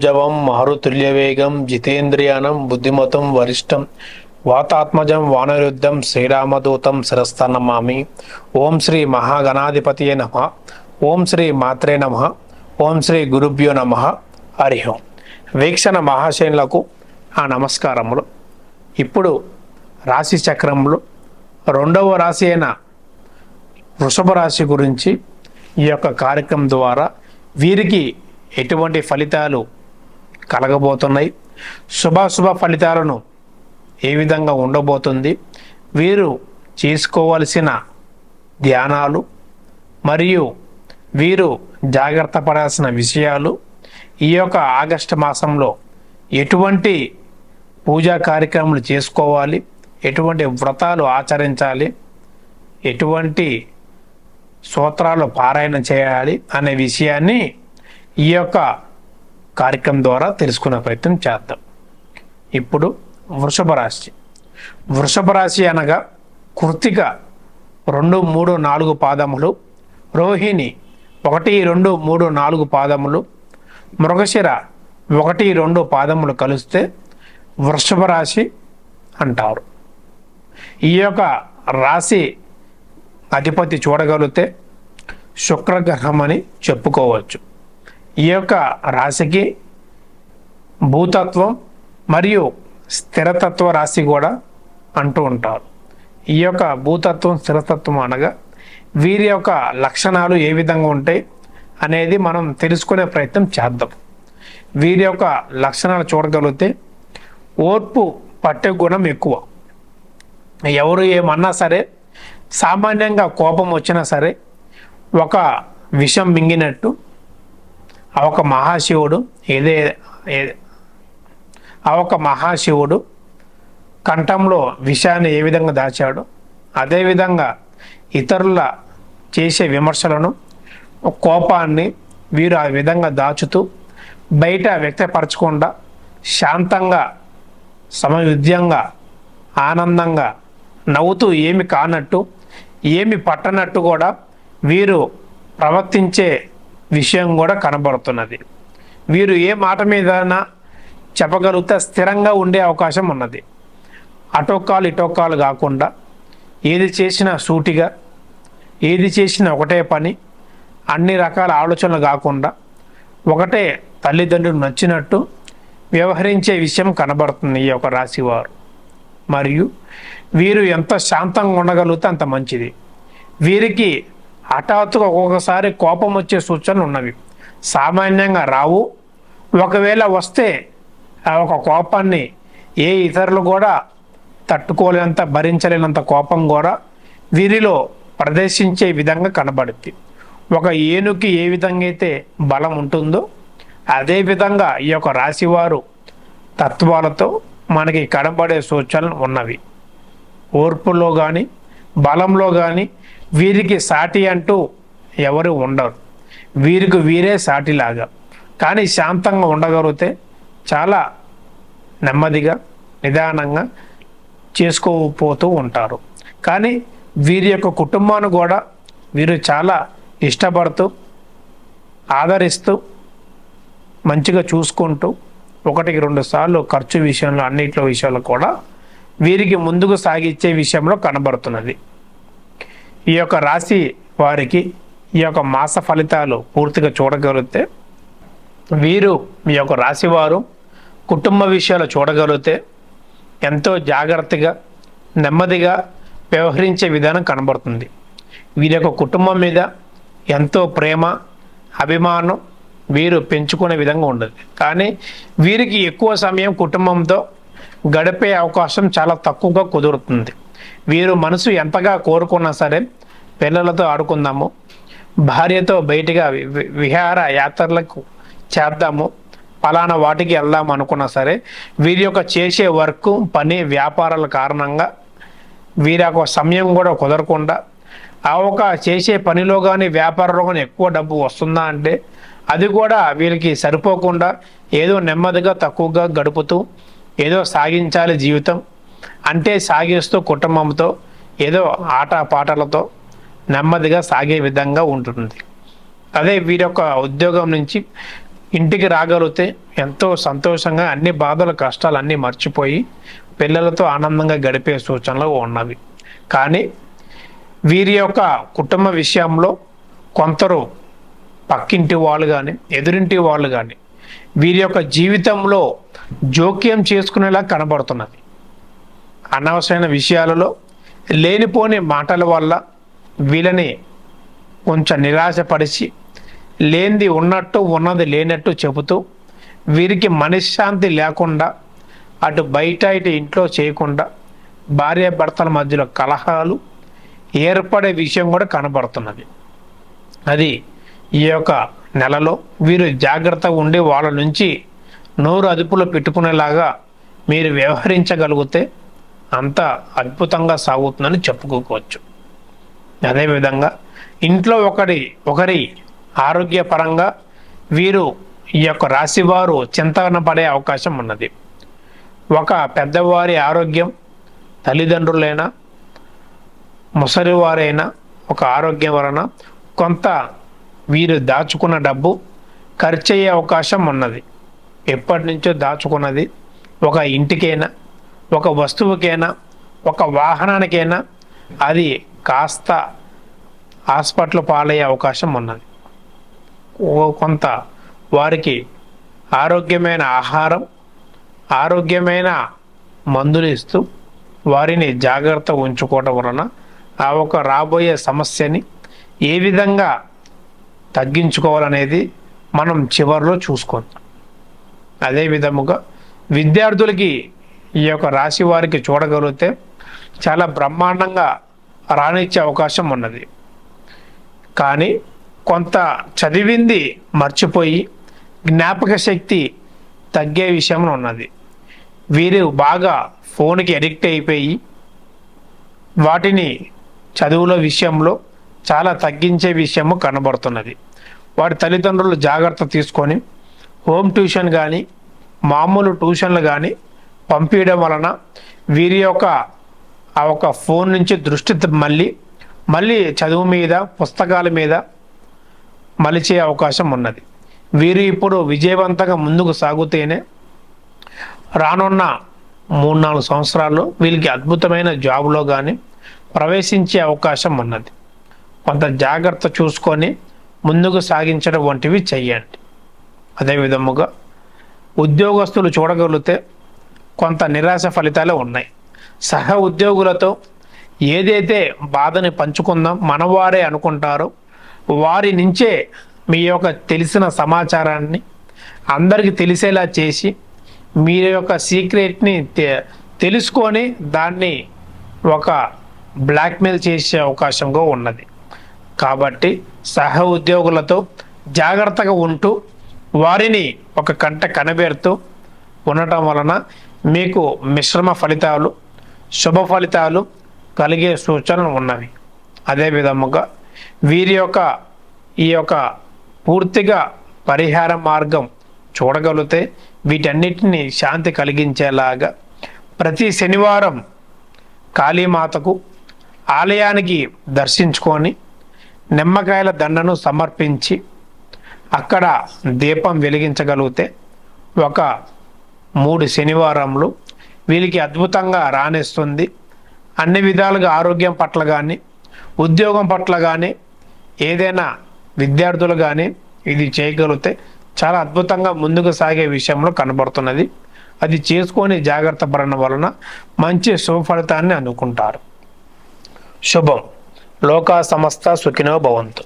మనోజవం మారుతుల్యవేగం జితేంద్రియానం బుద్ధిమతం వరిష్టం వాతాత్మజం వానరుద్ధం శ్రీరామదూతం శిరస్థనమామి ఓం శ్రీ మహాగణాధిపతియే నమ. ఓం శ్రీ మాత్రే నమ. ఓం శ్రీ గురుభ్యో నమ. హరి ఓం. వీక్షణ మహాశైనులకు ఆ నమస్కారములు. ఇప్పుడు రాశి చక్రంలో రెండవ రాశి అయిన వృషభ రాశి గురించి ఈ యొక్క కార్యక్రమం ద్వారా వీరికి ఎటువంటి ఫలితాలు కలగబోతున్నాయి. శుభాశుభ ఫలితాలను ఏ విధంగా ఉండబోతుంది? వీరు చేసుకోవలసిన ధ్యానాలు మరియు వీరు జాగ్రత్త పడాల్సిన విషయాలు ఈ యొక్క ఆగస్టు మాసంలో ఎటువంటి పూజా కార్యక్రమాలు చేసుకోవాలి? ఎటువంటి వ్రతాలు ఆచరించాలి? ఎటువంటి సూత్రాలు పారాయణ చేయాలి? అనే విషయాన్ని ఈ యొక్క కార్యక్రమం ద్వారా తెలుసుకునే ప్రయత్నం చేద్దాం. ఇప్పుడు వృషభ రాశి. వృషభ రాశి అనగా కృతిక రెండు మూడు నాలుగు పాదములు రోహిణి ఒకటి రెండు మూడు నాలుగు పాదములు మృగశిర ఒకటి రెండు పాదములు కలిస్తే వృషభ రాశి అంటారు. ఈ యొక్క రాశి అధిపతి చూడగలిగితే శుక్రగ్రహం అని చెప్పుకోవచ్చు. ఈ యొక్క రాశికి భూతత్వం మరియు స్థిరతత్వ రాశి కూడా అంటూ ఉంటారు. ఈ యొక్క భూతత్వం స్థిరతత్వం అనగా వీరి యొక్క లక్షణాలు ఏ విధంగా ఉంటాయి అనేది మనం తెలుసుకునే ప్రయత్నం చేద్దాం. వీరి యొక్క లక్షణాలు చూడగలిగితే ఓర్పు పట్టే గుణం ఎక్కువ. ఎవరు ఏమన్నా సరే సామాన్యంగా కోపం వచ్చినా సరే ఒక విషం మింగినట్టు ఆ ఒక మహాశివుడు ఏదే ఆ ఒక మహాశివుడు కంఠంలో విషయాన్ని ఏ విధంగా దాచాడో? అదేవిధంగా ఇతరుల చేసే విమర్శలను కోపాన్ని వీరు ఆ విధంగా దాచుతూ బయట వ్యక్తపరచకుండా శాంతంగా సమయుద్యంగా ఆనందంగా నవ్వుతూ ఏమి కానట్టు ఏమి పట్టనట్టు కూడా వీరు ప్రవర్తించే విషయం కూడా కనబడుతున్నది. వీరు ఏ మాట మీదైనా చెప్పగలిగితే స్థిరంగా ఉండే అవకాశం ఉన్నది. అటోకాలు ఇటోకాలు కాకుండా ఏది చేసినా సూటిగా ఏది చేసినా ఒకటే పని అన్ని రకాల ఆలోచనలు కాకుండా ఒకటే తల్లిదండ్రులు నచ్చినట్టు వ్యవహరించే విషయం కనబడుతుంది ఈ యొక్క రాశివారు. మరియు వీరు ఎంత శాంతంగా ఉండగలిగితే అంత మంచిది. వీరికి హఠాత్తుగా ఒక్కొక్కసారి కోపం వచ్చే సూచనలు ఉన్నవి. సామాన్యంగా రావు. ఒకవేళ వస్తే ఆ ఒక కోపాన్ని ఏ ఇతరులు కూడా తట్టుకోలేనంత భరించలేనంత కోపం కూడా వీరిలో ప్రదర్శించే విధంగా కనబడుద్ది. ఒక ఏనుకి ఏ విధంగా అయితే బలం ఉంటుందో అదే విధంగా ఈ యొక్క రాశివారు తత్వాలతో మనకి కనబడే సూచనలు ఉన్నవి. ఓర్పులో కానీ బలంలో కానీ వీరికి సాటి అంటూ ఎవరు ఉండరు. వీరికి వీరే సాటిలాగా. కానీ శాంతంగా ఉండగలిగితే చాలా నెమ్మదిగా నిదానంగా చేసుకోపోతూ ఉంటారు. కానీ వీరి యొక్క కుటుంబాన్ని కూడా వీరు చాలా ఇష్టపడుతూ ఆదరిస్తూ మంచిగా చూసుకుంటూ ఒకటికి రెండు సార్లు ఖర్చు విషయంలో అన్నిట్లో విషయాలు కూడా వీరికి ముందుకు సాగించే విషయంలో కనబడుతున్నది. ఈ యొక్క రాశి వారికి ఈ యొక్క మాస ఫలితాలు పూర్తిగా చూడగలిగితే వీరు మీ యొక్క రాశి వారు కుటుంబ విషయాలు చూడగలిగితే ఎంతో జాగ్రత్తగా నెమ్మదిగా వ్యవహరించే విధానం కనబడుతుంది. వీరి యొక్క కుటుంబం మీద ఎంతో ప్రేమ అభిమానం వీరు పెంచుకునే విధంగా ఉండదు కానీ వీరికి ఎక్కువ సమయం కుటుంబంతో గడిపే అవకాశం చాలా తక్కువగా కుదురుతుంది. వీరు మనసు ఎంతగా కోరుకున్నా సరే పిల్లలతో ఆడుకుందాము. భార్యతో బయటగా వి- వి- విహార యాత్రలకు చేద్దాము పలానా వాటికి వెళ్దాం అనుకున్నా సరే వీరి యొక్క చేసే వర్క్ పని వ్యాపారాల కారణంగా వీరి యొక్క సమయం కూడా కుదరకుండా ఆ ఒక చేసే పనిలో కానీ వ్యాపారంలో కానీ ఎక్కువ డబ్బు వస్తుందా అంటే అది కూడా వీళ్ళకి సరిపోకుండా ఏదో నెమ్మదిగా తక్కువగా గడుపుతూ ఏదో సాగించాలి జీవితం. అంటే సాగేస్తూ కుటుంబంతో ఏదో ఆట పాటలతో నెమ్మదిగా సాగే విధంగా ఉంటుంది అదే వీరి యొక్క ఉద్యోగం నుంచి ఇంటికి రాగలిగితే ఎంతో సంతోషంగా అన్ని బాధలు కష్టాలు అన్నీ మర్చిపోయి పిల్లలతో ఆనందంగా గడిపే సూచనలు ఉన్నవి. కానీ వీరి యొక్క కుటుంబ విషయంలో కొందరు పక్కింటి వాళ్ళు కానీ ఎదురింటి వాళ్ళు కానీ వీరి యొక్క జీవితంలో జోక్యం చేసుకునేలా కనబడుతున్నది. అనవసరమైన విషయాలలో లేనిపోని మాటల వల్ల వీళ్ళని కొంచెం నిరాశపరిచి లేనిది ఉన్నట్టు ఉన్నది లేనట్టు చెబుతూ వీరికి మనశ్శాంతి లేకుండా అటు బయట ఇటు ఇంట్లో చేయకుండా భార్యాభర్తల మధ్యలో కలహాలు ఏర్పడే విషయం కూడా కనబడుతున్నది. అది ఈ యొక్క నెలలో వీరు జాగ్రత్తగా ఉండి వాళ్ళ నుంచి నోరు అదుపులో పెట్టుకునేలాగా మీరు వ్యవహరించగలిగితే అంత అద్భుతంగా సాగుతుందని చెప్పుకోవచ్చు. అదేవిధంగా ఇంట్లో ఒకరి ఒకరి ఆరోగ్యపరంగా వీరు ఈ యొక్క రాశివారు చింతన పడే అవకాశం ఉన్నది. ఒక పెద్దవారి ఆరోగ్యం తల్లిదండ్రులైనా ముసలివారైనా ఒక ఆరోగ్యం వలన కొంత వీరు దాచుకున్న డబ్బు ఖర్చు అయ్యే అవకాశం ఉన్నది. ఎప్పటి నుంచో దాచుకున్నది ఒక ఇంటికైనా ఒక వస్తువుకైనా ఒక వాహనానికైనా అది కాస్త హాస్పిటల్ పాలయ్యే అవకాశం ఉన్నది. ఓ- కొంత వారికి ఆరోగ్యమైన ఆహారం ఆరోగ్యమైన మందులు ఇస్తూ వారిని జాగ్రత్త ఉంచుకోవడం వలన ఆ ఒక రాబోయే సమస్యని ఏ విధంగా తగ్గించుకోవాలనేది మనం చివరిలో చూసుకోవచ్చు అదే విధముగా విద్యార్థులకి ఈ యొక్క రాశి వారికి చూడగలిగితే చాలా బ్రహ్మాండంగా రాణించే అవకాశం ఉన్నది. కానీ కొంత చదివింది మర్చిపోయి జ్ఞాపక శక్తి తగ్గే విషయంలో ఉన్నది. వీరు బాగా ఫోన్కి అడిక్ట్ అయిపోయి వాటిని చదువుల విషయంలో చాలా తగ్గించే విషయము కనబడుతున్నది. వారి తల్లిదండ్రులు జాగ్రత్త తీసుకొని హోమ్ ట్యూషన్ కానీ మామూలు ట్యూషన్లు కానీ పంపించడం వలన వీరి యొక్క ఆ ఒక ఫోన్ నుంచి దృష్టి మళ్ళీ మళ్ళీ చదువు మీద పుస్తకాల మీద మలిచే అవకాశం ఉన్నది. వీరు ఇప్పుడు విజయవంతంగా ముందుకు సాగుతేనే రానున్న మూడు నాలుగు సంవత్సరాల్లో వీళ్ళకి అద్భుతమైన జాబ్లో కానీ ప్రవేశించే అవకాశం ఉన్నది. కొంత జాగ్రత్త చూసుకొని ముందుకు సాగించడం వంటివి చెయ్యండి అదే విధముగా ఉద్యోగస్తులు చూడగలిగితే కొంత నిరాశ ఫలితాలు ఉన్నాయి. సహ ఉద్యోగులతో ఏదైతే బాధని పంచుకుందాం మనవారే అనుకుంటారో వారి నుంచే మీ యొక్క తెలిసిన సమాచారాన్ని అందరికీ తెలిసేలా చేసి మీ యొక్క సీక్రెట్ని తెలుసుకొని దాన్ని ఒక బ్లాక్మెయిల్ చేసే అవకాశంగా ఉన్నది. కాబట్టి సహ ఉద్యోగులతో జాగ్రత్తగా ఉంటూ వారిని ఒక కంట కనబెడుతూ ఉండటం వలన మీకు మిశ్రమ ఫలితాలు శుభ ఫలితాలు కలిగే సూచనలు ఉన్నవి. అదే విధముగా వీరి యొక్క ఈ యొక్క పూర్తిగా పరిహార మార్గం చూడగలిగితే వీటన్నిటిని శాంతి కలిగించేలాగా ప్రతి శనివారం కాళీమాతకు ఆలయానికి దర్శించుకొని నిమ్మకాయల దండను సమర్పించి అక్కడ దీపం వెలిగించగలిగితే ఒక మూడు శనివారంలో వీళ్ళకి అద్భుతంగా రాణిస్తుంది. అన్ని విధాలుగా ఆరోగ్యం పట్ల కానీ ఉద్యోగం పట్ల కానీ ఏదైనా విద్యార్థులు కానీ ఇది చేయగలిగితే చాలా అద్భుతంగా ముందుకు సాగే విషయంలో కనబడుతున్నది. అది చేసుకొని జాగ్రత్త పడడం వలన మంచి శుభఫలితాన్ని అనుకుంటారు శుభం. లోకా సమస్త సుఖినో భవంతు.